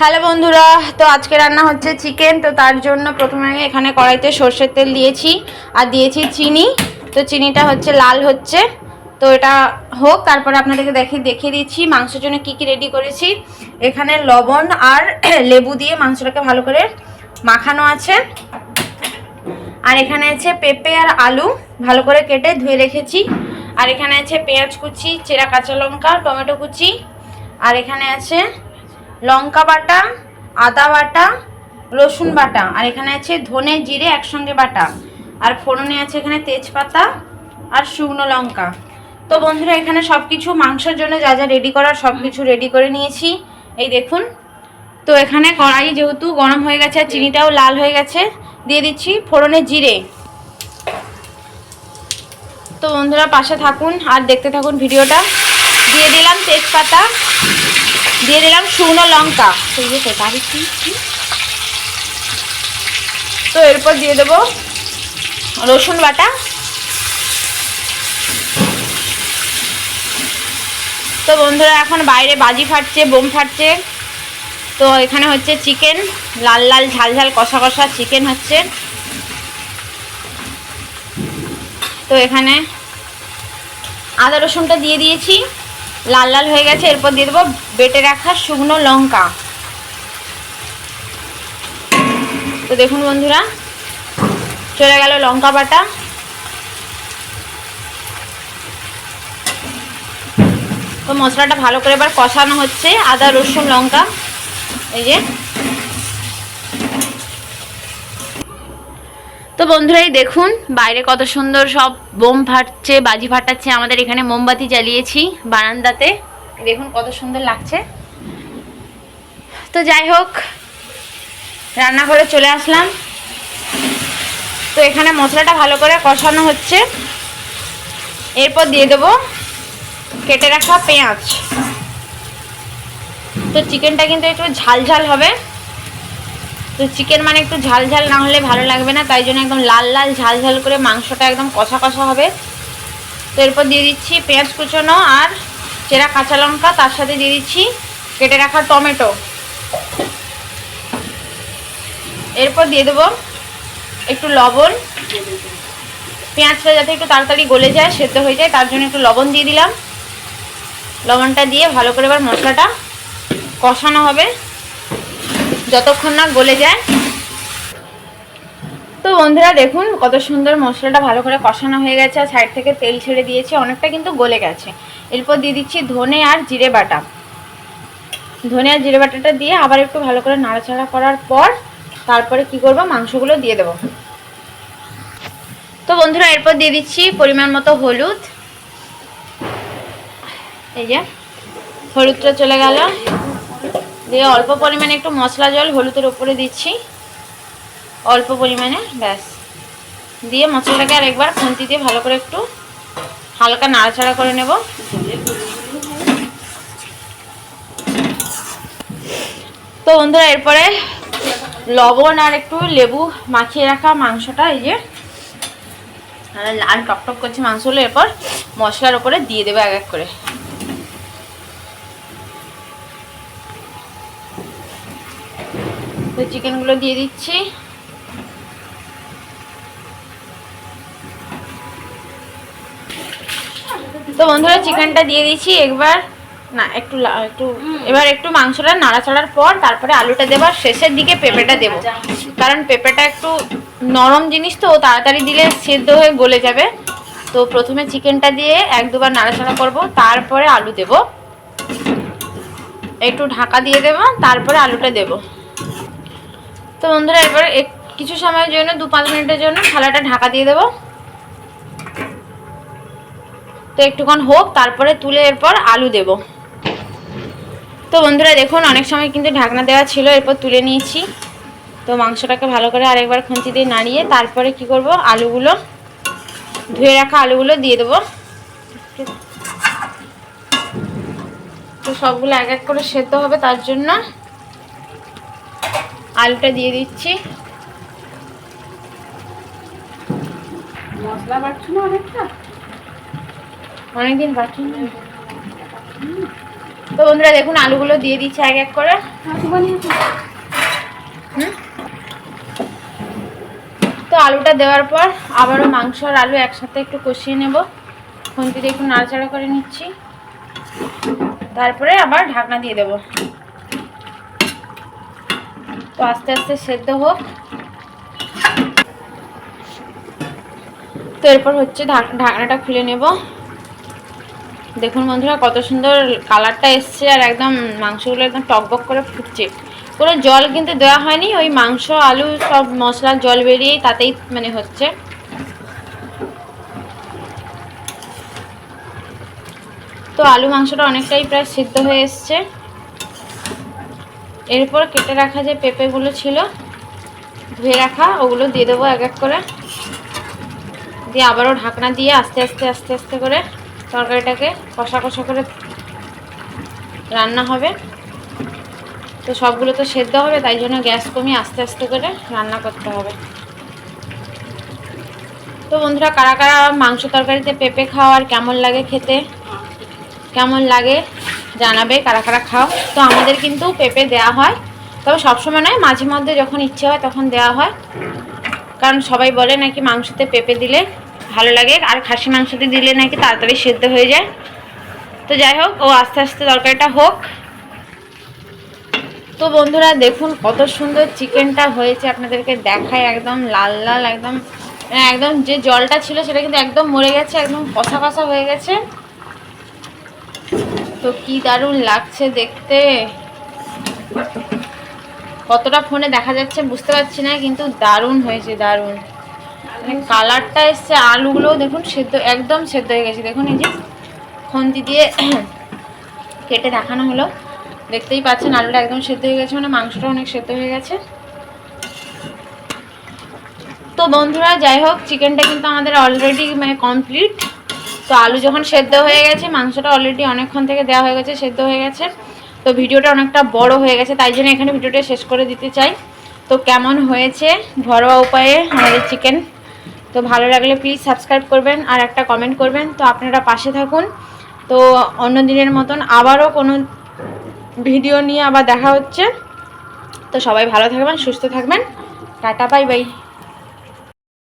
Hello বন্ধুরা, তো আজকে রান্না হচ্ছে চিকেন, তো তার জন্য প্রথমে আমি এখানে কড়াইতে সর্ষের তেল দিয়েছি, আর দিয়েছি চিনি। তো চিনিটা হচ্ছে লাল হচ্ছে। তো এটা হোক, তারপরে আপনাদেরকে দেখে দেখিয়ে দিচ্ছি মাংসের জন্য কি কি রেডি করেছি। এখানে লবণ আর লেবু দিয়ে মাংসটাকে ভালো করে মাখানো আছে। আর এখানে আছে পেঁপে আর আলু ভালো করে কেটে ধুয়ে রেখেছি। আর এখানে আছে পেঁয়াজ কুচি, চেরা কাঁচা লঙ্কা, টমেটো কুচি। আর এখানে আছে লঙ্কা বাটা, আদা বাটা, রসুন বাটা, আর এখানে আছে ধনে জিরে একসঙ্গে বাটা। আর ফোড়নে আছে এখানে তেজপাতা আর শুকনো লঙ্কা। তো বন্ধুরা, এখানে সব কিছু মাংসের জন্য যা যা রেডি করার সব কিছু রেডি করে নিয়েছি। এই দেখুন। তো এখানে কড়াই যেহেতু গরম হয়ে গেছে আর চিনিটাও লাল হয়ে গেছে, দিয়ে দিচ্ছি ফোড়নে জিরে। তো বন্ধুরা, পাশে থাকুন আর দেখতে থাকুন ভিডিওটা। দিয়ে দিলাম তেজপাতা। দিয়ে দিলাম শুকনো লঙ্কা। তো এরপর দিয়ে দেবো রসুন বাটা। তো বন্ধুরা এখন বাইরে বাজি ফাটছে বোম ফাটছে। তো এখানে হচ্ছে চিকেন লাল লাল ঝাল ঝাল কষা কষা চিকেন হচ্ছে। তো এখানে আদা রসুনটা দিয়ে দিয়েছি। লাল লাল হয়ে গেছে, এরপর দিয়ে দেবো বেটে রাখা শুকনো লঙ্কা। তো দেখুন বন্ধুরা, চলে গেল লঙ্কা বাটা। তো মশলাটা ভালো করে এবার কষানো হচ্ছে, আদা, রসুন, লঙ্কা, এই যে তো বন্ধুরা এই দেখুন, বাইরে কত সুন্দর সব বোম ফাটছে, বাজি ফাটাচ্ছে, আমাদের এখানে মোমবাতি জ্বালিয়েছি বারান্দাতে। দেখুন কত সুন্দর লাগছে। তো যাই হোক, রান্নাঘরে চলে আসলাম। তো এখানে মশলাটা ভালো করে কষানো হচ্ছে। এরপর দিয়ে দেবো কেটে রাখা পেঁয়াজ। তো চিকেনটা কিন্তু একটু ঝাল ঝাল হবে। তো চিকেন মানে একটু ঝাল ঝাল না হলে ভালো লাগবে না, তাই জন্য একদম লাল লাল ঝাল ঝাল করে মাংসটা একদম কষা কষা হবে। তো এরপর দিয়ে দিচ্ছি পেঁয়াজ কুচোনো আর চেরা কাঁচা লঙ্কা, তার সাথে দিয়ে দিচ্ছি কেটে রাখা টমেটো। এরপর দিয়ে দেবো একটু লবণ। পেঁয়াজটা যাতে একটু তাড়াতাড়ি গলে যায়, সেদ্ধ হয়ে যায়, তার জন্য একটু লবণ দিয়ে দিলাম। লবণটা দিয়ে ভালো করে এবার মশলাটা কষানো হবে। যতক্ষণ না গলে যায়। তো বন্ধুরা দেখুন, কত সুন্দর মশলাটা ভালো করে কষানো হয়ে গেছে আর সাইড থেকে তেল ছেড়ে দিয়েছে, অনেকটা কিন্তু গলে গেছে। এরপর দিয়ে দিচ্ছি ধনে আর জিরে বাটা। ধনে আর জিরে বাটাটা দিয়ে আবার একটু ভালো করে নাড়াচাড়া করার পর তারপরে কি করব, মাংসগুলো দিয়ে দেবো। তো বন্ধুরা, এরপর দিয়ে দিচ্ছি পরিমাণ মতো হলুদ। এই যে, হলুদটা চলে গেল। দিয়ে অল্প পরিমাণে একটু মশলা জল হলুদের ওপরে দিচ্ছি। অল্প পরিমাণে, ব্যাস। দিয়ে মশলাটাকে আর একবার খুন্তি দিয়ে ভালো করে একটু হালকা নাড়াচাড়া করে নেব। তো বন্ধুরা, এরপরে লবণ আর একটু লেবু মাখিয়ে রাখা মাংসটা, এই যে, আর টকটক করছে মাংসগুলো এরপর মশলার ওপরে দিয়ে দেবো এক এক করে। তো চিকেনগুলো দিয়ে দিচ্ছি। তো বন্ধুরা চিকেনটা দিয়ে দিচ্ছি একবার না একটু একটু এবার একটু মাংসটা নাড়াচাড়ার পর তারপরে আলুটা দেবার শেষের দিকে পেঁপেটা দেবো। কারণ পেঁপেটা একটু নরম জিনিস তো তাড়াতাড়ি দিলে সেদ্ধ হয়ে গলে যাবে। তো প্রথমে চিকেনটা দিয়ে এক দুবার নাড়াচাড়া করব তারপরে আলু দেব। একটু ঢাকা দিয়ে দেবো তারপরে আলুটা দেব। তো বন্ধুরা, এবার কিছু সময়ের জন্য, দু পাঁচ মিনিটের জন্য থালাটা ঢাকা দিয়ে দেবো। তো একটুক্ষণ হোক, তারপরে তুলে এরপর আলু দেব। তো বন্ধুরা, দেখুন, অনেক সময় কিন্তু ঢাকনা দেওয়া ছিল, এরপর তুলে নিয়েছি। তো মাংসটাকে ভালো করে আরেকবার খুন্তি দিয়ে নাড়িয়ে, তারপরে কি করব, আলুগুলো, ধুয়ে রাখা আলুগুলো দিয়ে দেবো। তো সবগুলো এক এক করে সেদ্ধ হবে তার জন্য। আলুটা দিয়ে দিচ্ছি। মশলা বাড়ছো না অনেকটা? অনেকদিন বাকি তো বন্ধুরা দেখুন আলুগুলো দিয়ে দিচ্ছি এক এক করে? তো আলুটা দেওয়ার পর আবারও মাংস আর আলু একসাথে একটু কষিয়ে নেব। দিয়ে একটু নাড়াচাড়া করে নিচ্ছি। তারপরে আবার ঢাকনা দিয়ে দেব। তো আস্তে আস্তে সেদ্ধ হোক। তো এরপর হচ্ছে ঢাক- ঢাকনাটা খুলে নেব। দেখুন বন্ধুরা, কত সুন্দর কালারটা এসছে আর একদম মাংসগুলো একদম টকবক করে ফুটছে। কোনো জল কিন্তু দেওয়া হয়নি, ওই মাংস, আলু সব মশলার জল বেরিয়েই তাতেই মানে হচ্ছে। তো আলু মাংসটা অনেকটাই প্রায় সিদ্ধ হয়ে এসছে। এরপর কেটে রাখা যে পেঁপেগুলো ছিল, ধুয়ে রাখা, ওগুলো দিয়ে দেবো এক এক করে। দিয়ে আবারও ঢাকনা দিয়ে আস্তে আস্তে আস্তে আস্তে করে তরকারিটাকে কষা কষা করে রান্না হবে। তো সবগুলো তো সেদ্ধ হবে, তাই জন্য গ্যাস কমিয়ে আস্তে আস্তে করে রান্না করতে হবে। তো বন্ধুরা, কারা কারা মাংস তরকারিতে পেঁপে খাওয়ার কেমন লাগে খেতে? কেমন লাগে? জানাবে, কারা কারা খাও। তো আমাদের কিন্তু পেঁপে দেওয়া হয়। তবে সবসময় নয়, মাঝে মধ্যে যখন ইচ্ছে হয় তখন দেওয়া হয়। কারণ সবাই বলে নাকি মাংসতে পেঁপে দিলে ভালো লাগে, আর খাসি মাংসতে দিলে নাকি তাড়াতাড়ি সেদ্ধ হয়ে যায়। তো যাই হোক, ও আস্তে আস্তে তরকারিটা হোক। তো বন্ধুরা, দেখুন কত সুন্দর চিকেনটা হয়েছে। আপনাদেরকে দেখায় একদম লাল লাল, একদম একদম যে জলটা ছিল সেটা কিন্তু একদম মরে গেছে, একদম কষা কষা হয়ে গেছে। তো কি দারুণ লাগছে দেখতে। কতটা ফোনে দেখা যাচ্ছে বুঝতে পারছি না, কিন্তু দারুণ হয়েছে, দারুণ। মানে কালারটা এসছে, আলুগুলোও দেখুন সেদ্ধ, একদম সেদ্ধ হয়ে গেছে। দেখুন এই যে খন্তি দিয়ে কেটে দেখানো হলো। দেখতেই পাচ্ছেন আলুটা একদম সেদ্ধ হয়ে গেছে মানে মাংসটা অনেক সেদ্ধ হয়ে গেছে। তো বন্ধুরা, যাই হোক চিকেনটা কিন্তু আমাদের অলরেডি মানে কমপ্লিট তো আলু যখন সেদ্ধ হয়ে গেছে, মাংসটা অলরেডি অনেকক্ষণ থেকে দেওয়া হয়ে গেছে, সেদ্ধ হয়ে গেছে। তো ভিডিওটা অনেকটা বড় হয়ে গেছে, তাই জন্য এখানে ভিডিওটা শেষ করে দিতে চাই। তো কেমন হয়েছে ঘরোয়া উপায়ে আমাদের চিকেন তো ভালো লাগলে প্লিজ সাবস্ক্রাইব করবেন আর একটা কমেন্ট করবেন। তো আপনারা পাশে থাকুন। তো অন্য দিনের মতন আবারও কোনো ভিডিও নিয়ে আবার দেখা হচ্ছে। তো সবাই ভালো থাকবেন, সুস্থ থাকবেন। Tata bye bye